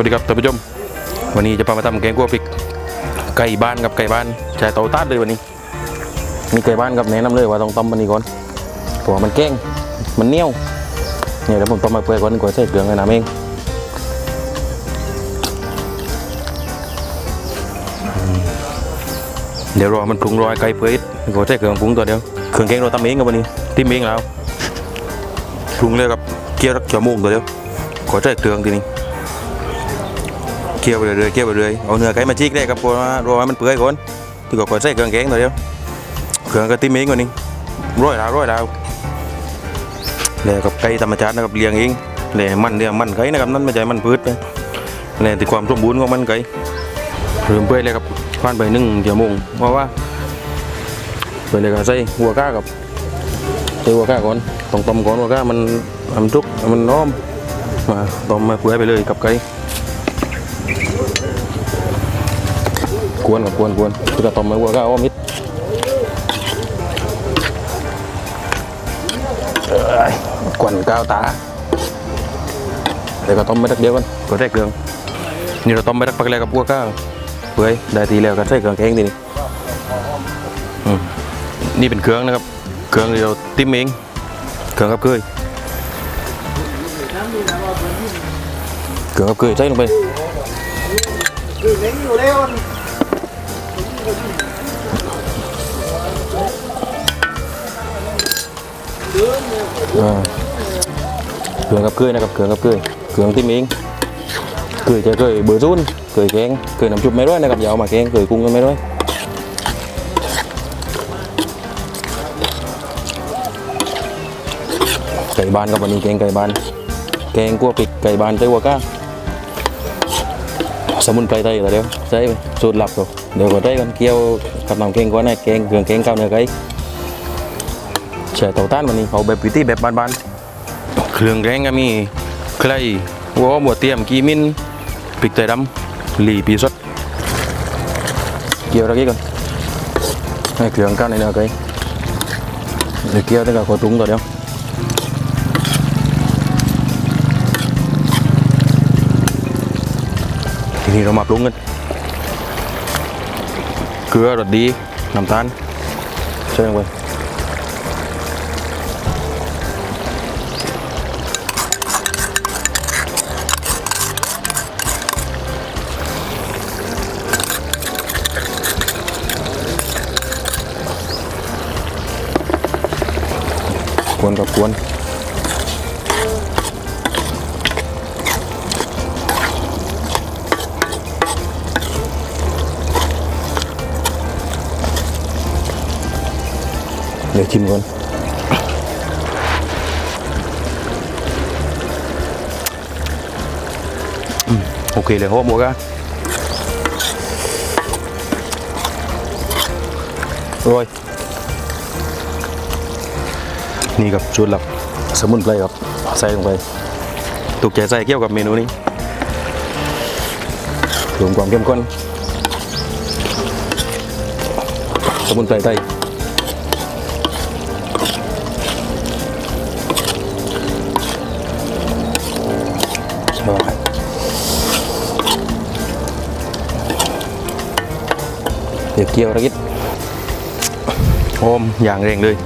วัสดีครับท่านผู้ชม วันนี้จะพามาทำแกงคั่วพริกไก่บ้านกับไก่บ้านใช้เตาตัดเลยวันนี้ มีไก่บ้านกับแนะนำเลยว่าต้องต้มมันนี้ก่อนเพราะว่ามันแกงมันเหนียวเนี่ยเดี๋ยวผมต้มมาเปื่อยก่อนก่อนใส่เกลือให้น้ำเองเดี๋ยวรอมันปรุงรอยไก่เปื่อยก่อนใส่เครื่อปรุงตัวเดียวเครื่องแกงเราทำเองกับวันนี้ติ้มเองแล้วปรุงเลยกับเกี๊ยวรักชั่วโมงตัวเดียวขอใส่เครื่อทีนี้ คี่ยวไปเรื่อยๆเคี่ยวไปเรื่อยเอาเนื้อไก่มาจีกได้ครับเพราะว่ารอให้มันเปื่อยก่อนที่ก็คอยใส่เครื่องแกงตัวเดียวเครื่องก็ติ้มเองกว่านี้ร้อยดาวร้อยดาวแล้วกับไก่ธรรมชาตินะครับเลี้ยงเองแล้วมันเลี้ยงมันไก่นะครับนั่นไม่ใช่มันพืชนะแล้วที่ความสมบูรณ์ของมันไก่เริ่มเปื่อยเลยครับผ่านไปหนึ่งชั่วมงเพราะว่าเปื่อยเลยก็ใส่หัวก้ากับใส่หัวก้าก่อนต้องต้มก่อนหัวก้ามันมันจุกมันน้อมมาต้มมาเปื่อยไปเลยกับไก่ วนกับกวนกวนคือจะต้มไม้วัวก็เอามิดเอ้ยกวนก้าวตาเดี๋ยวก็ต้มไปทักเดียวกันก็ใส่เครื่องนี่เราต้มไปทักปักแล้วกับวัวก้าวเปื่อยได้ทีแล้วก็ใส่เครื่องแกงทีนี้อืมนี่เป็นเครื่องนะครับ เครื่องที่เราติ้มเองเครื่องกับเกยเครื่องกับเกยใส่ลงไปอ่าเกลือกับเกลือนะครับเกลือกับเกลือเกลือที่มิงเกลือจะเกลือเบอร์ซุนเกลือแกงเกลือน้ำจุบไม่ร้อยนะครับอย่าเอามาแกงเกลือกุ้งก็ไม่ร้อยไก่บ้านครับวันนี้แกงไก่บ้านแกงกัวปิดไก่บ้านเต้หัวก้าสมุนไพรไทยแต่เดี๋ยวใส่สูตรลับก่อนเดี๋ยวก็ได้กันเกี่ยวกับน้ำแกงก่อนนะแกงเครื่อแกงข้าวเนื้อไก่ ใช่เตาต้านวันนี้เอาแบบวิธีแบบบ้านๆเครื่องแกงก็มีไข่หัวหมูเตียมกีมินพริกไทยดำหลีปีสดเกี่ยวตะกี้ก่อนให้เครื่องก้าวในเนื้อไก่เดี๋ยวเกี่ยวตั้งแต่ขอตุ้งตัวเดียวทีนี้เรามาปรุงกันเกลือรสดีน้ำตาลใส่ลงไปกวนกับกวนเดี๋ย วชิมก่อนอืมโอเค นี่ครับชุดหลักสมุนไพรครับใส่ลงไปถูกใจใส่เกี่ยวกับเมนูนี้รวมความเข้มข้นสมุนไพรไทยเดี๋ยวเกี่ยวระกิดโอมอย่างเร่งเลย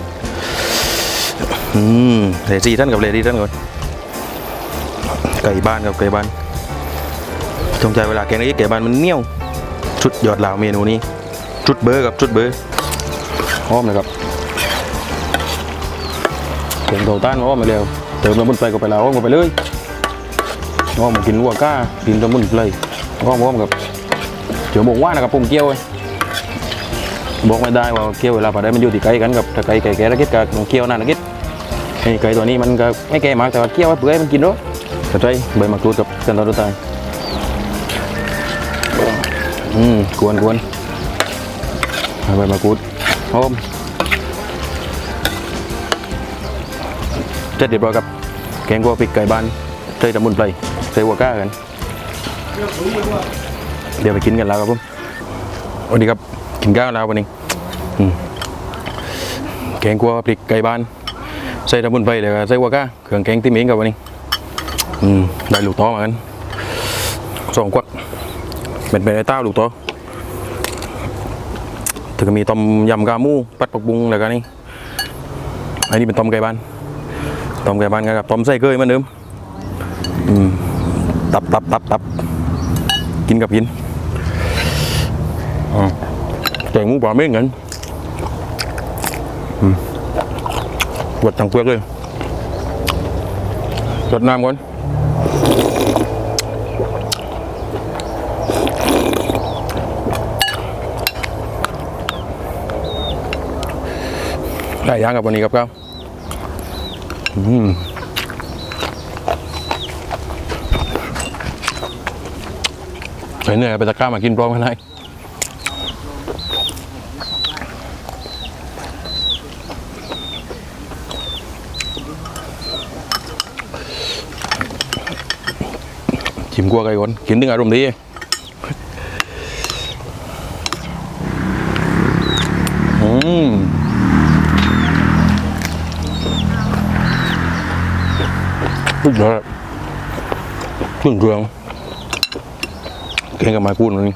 อืมเลดี้ท่านกับเลดี้ท่านก่อนไก่บ้านกับไก่บ้านจงใจเวลาแกงนี้ไก่บ้านมันเหนียวชุดยอดล่าเมนูนี้ชุดเบอร์กับชุดเบอร์อ้อมนะครับแกงโตต้านอ้อมมาเร็วเติมน้ำมันไปก็ไปล้วอ้อมก็ไปเลยอ้อมกินวัวก้ากินน้ำมันเลยอ้อมอ้อมกับเจียวหมกว่านะครับปุ่มเกี๊ยวเว้ยบอกไม่ได้ว่าเกี๊ยวเวลาพอได้มันอยู่ที่ไก่กันกับถ้าไก่ไก่แก่ละกิดกับเกี๊ยวนั่นละกิด ไอ้ไก่ตัวนี้มันก็ไม่แก่มากแต่ว่าเคี่ยวไว้เปื่อยมันกินด้วยกระใจใบมะกรูดกับกันตอนตายอืมกวนกวนใบมะกรูดหอมเจ็ดเรียบร้อยกับแกงกัวพริกไก่บ้านใส่ตะมุนไพรใส่หัวก้ากัน เดี๋ยวไปกินกันแล้วครับผมวันนี้ครับกินข้าวแล้ววันนี้แกงกัวพริกไก่บ้าน ใส่ตะบุนไปเดี๋ยวก็ใส่หัวก้าเครื่องแกงที่มีกับวันนี้อืมได้ลูกท้อมากันสองกวักเป็นเป็นไอ้เต้าลูกโตถึงก็มีต้มยำกาหมูปัดปักบุงแล้วก็นี่อันนี้เป็นต้มไก่บ้านต้มไก่บ้านกับต้มไส้เกยเหมือนเดิมอืมตับตับตับตับกินกับกินอ่าแกงหมูปลาเม้งกันอืม ปวดทั้งเปลือกเลยรดน้ำก่อนได้ย่างกับวันนี้ครับครับอืมเหนื่อยไปตะกร้ามากินพร้อมกันได้ กลัวไก่ก่อนกินถึงอารมณ์ดีอืมสุดยอดเครื่องเครื่องเก่งกับไม้ปูนนี่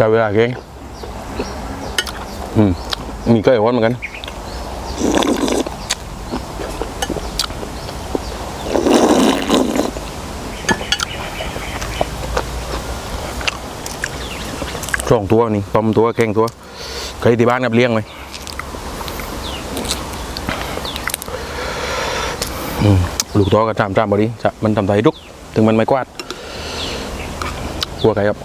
จเวลาแกงอืมมีไก่อ้วน เหมือนกันสองตัวนี่ต้มตัวแกงตัวเคยที่บ้านกับเลี้ยงไหมลูกตัวก็จามจามบอดีจะมันทำไทยทุกถึงมันไม่กวาดกลัวไก่ครับ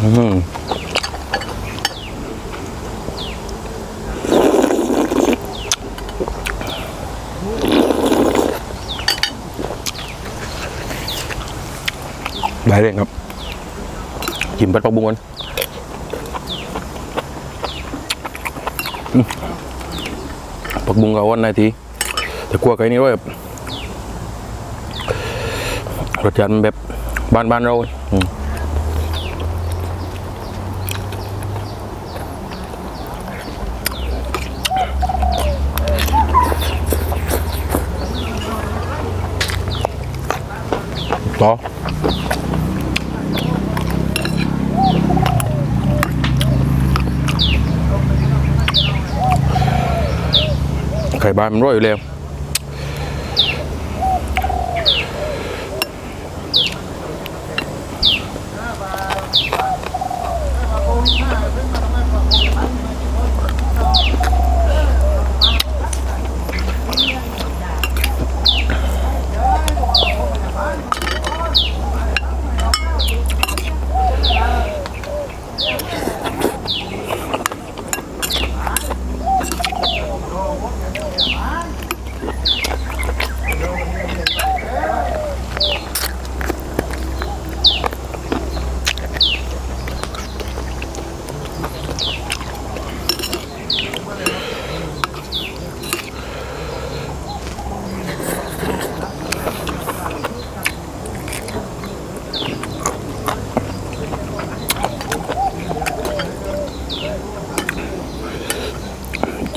อืม ได้เลยครับกินปัดปักบุ้งกันปักบุ้งกับวันนทีแต่กลัวไก่นี่ด้วยแบบรสชาติมันแบบบ้านบ้านๆเราอืม ไข่บานมันร่อยอยู่แล้ว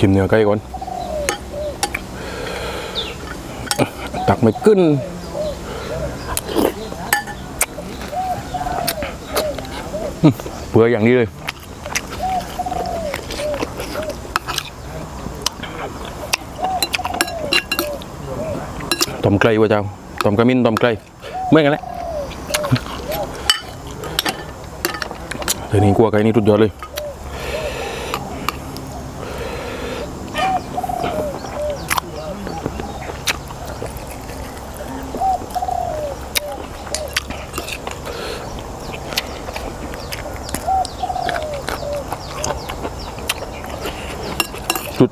ชิมเนื้อไก่ก่อน ตักไม่ขึ้นเปื่อยอย่างนี้เลย ต้มไก่วะเจ้า ต้มกระมิ้นต้มไก่เมื่อกันแหละเดี๋ยวนี้กลัวไก่นี่ทุดยอดเลย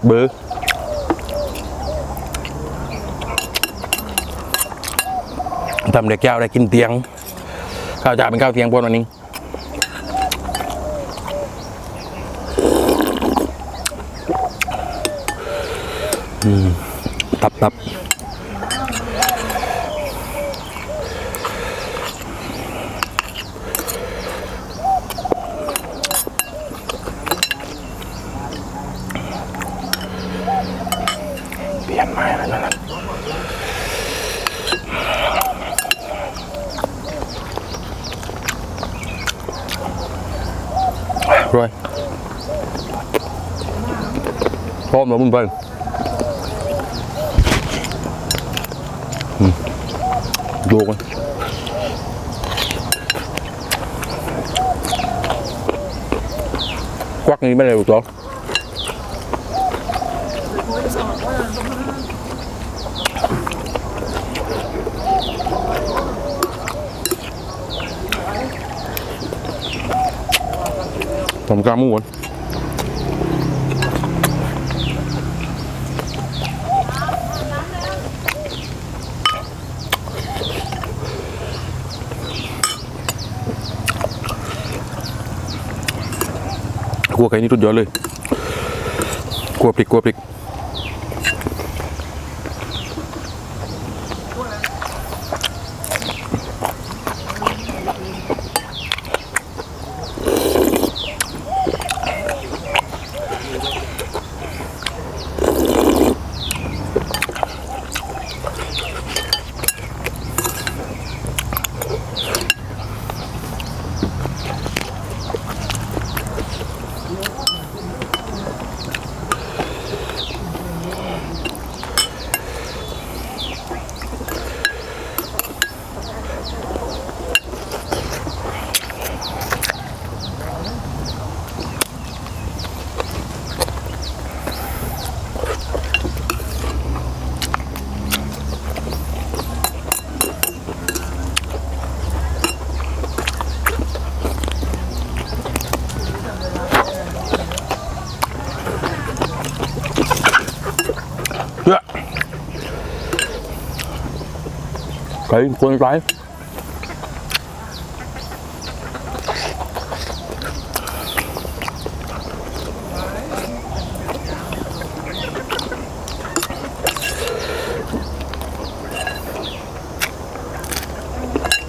บื้อทำเด็กแก้วได้กินเตียง ข้าวจ่าเป็นข้าวเตียงบนวันนี้ตับตับเปลี่ยนใหม่แล้วนะ รวยพร้อมแล้วมึงไป ดูกันควักนี้ไม่ได้หรอกตัว ผมกล้ามูนกลัวไก่นี่ทุดยอดเลย กลัวพริกกลัวพริก ไก่คนร้าย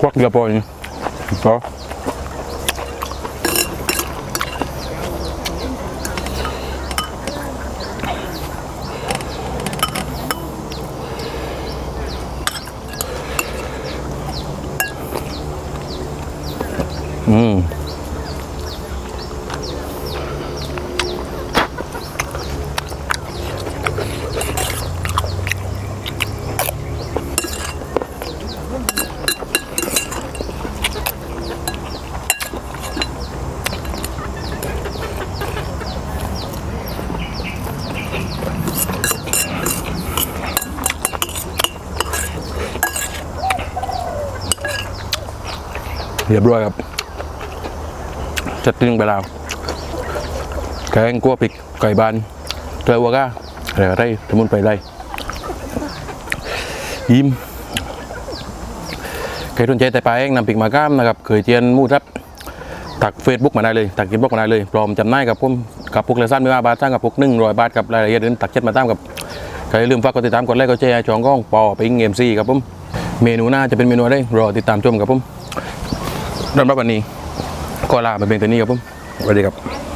ควักเรือปล่อยต่ออืม เรียบร้อยครับจัดติ้งไปแล้วแกงกัวพริกไก่บานเกลือวัวก้าอะไรก็ได้สมุนไพรได้ยิ้มใครสนใจแต่ปลาเองนำพริกมาก้ามนะครับเคยเจียนมูทับตักเฟซบุ๊กมาได้เลยตักกินบล็อกมาได้เลยพร้อมจำหน่ายกับผมกับพวกเลสั้นไม่ว่าบาทสร้างกับพวกหนึ่งร้อยบาทกับรายละเอียดอื่นตักเช็ดมาตามกับใครลืมฝากกดติดตามกดไลค์กดแชร์จองก้องปอไปอิงเอ็มซีครับผมเมนูหน้าจะเป็นเมนูอะไรรอติดตามชมครับผม สำหรับวันนี้ก็ลาไปเป็นตัวนี้ครับผมสวัสดีครับ